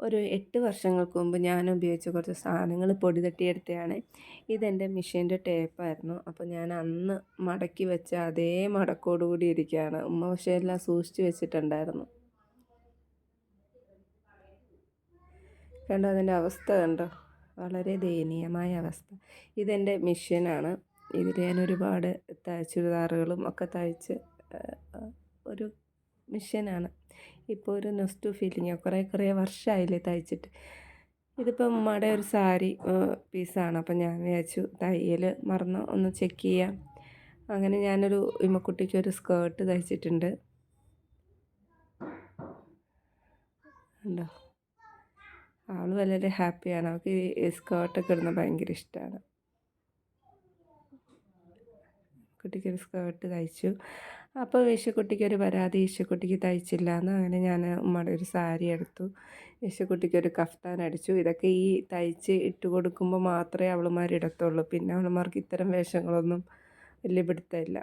ഒരു എട്ട് വർഷങ്ങൾക്ക് മുമ്പ് ഞാൻ ഉപയോഗിച്ച കുറച്ച് സാധനങ്ങൾ പൊടി തട്ടിയെടുത്തതാണ്. ഇതെന്റെ മിഷീന്റെ ടേപ്പായിരുന്നു. അപ്പോൾ ഞാൻ അന്ന് മടക്കി വെച്ച അതേ മടക്കോട് കൂടി ഇരിക്കുകയാണ്. ഉമ്മ പക്ഷേ എല്ലാം സൂക്ഷിച്ച് വെച്ചിട്ടുണ്ടായിരുന്നു. കണ്ടോ അതിന്റെ അവസ്ഥ കണ്ടോ? വളരെ ദയനീയമായ അവസ്ഥ. ഇതെന്റെ മെഷീനാണ്. ഇതിൽ ഞാൻ ഒരുപാട് ചുരിദാറുകളും ഒക്കെ തയ്ച്ച് ഒരു മിഷ്യനാണ്. ഇപ്പോൾ ഒരു നെസ്റ്റു ഫീലിംഗ് കുറേ കുറേ വർഷമായില്ലേ തയ്ച്ചിട്ട്. ഇതിപ്പോൾ ഉമ്മയുടെ ഒരു സാരി പീസാണ്. അപ്പം ഞാൻ വിചാരിച്ചു തയ്യൽ മറന്ന് ഒന്ന് ചെക്ക് ചെയ്യാം. അങ്ങനെ ഞാനൊരു ഇമ്മക്കുട്ടിക്ക് ഒരു സ്കേർട്ട് തയ്ച്ചിട്ടുണ്ട്. ഉണ്ടോ അവൾ വളരെ ഹാപ്പിയാണ്. അവൾക്ക് ഈ സ്കേർട്ടൊക്കെ ഇടുന്നത് ഭയങ്കര ഇഷ്ടമാണ് കുട്ടിക്കൊരു സ്കേർട്ട് തയ്ച്ചു. അപ്പോൾ യേശുക്കുട്ടിക്ക് ഒരു പരാതി. യേശുക്കുട്ടിക്ക് തയ്ച്ചില്ല എന്ന് അങ്ങനെ ഞാൻ ഉമ്മയുടെ ഒരു സാരി എടുത്തു. യേശുക്കുട്ടിക്ക് ഒരു കഫ്താൻ അടിച്ചു. ഇതൊക്കെ ഈ തയ്ച്ച് ഇട്ട് കൊടുക്കുമ്പോൾ മാത്രമേ അവളുമാർ ഇടത്തുള്ളൂ പിന്നെ അവളുമാർക്ക് ഇത്തരം വേഷങ്ങളൊന്നും വലിയ പിടുത്തമില്ല.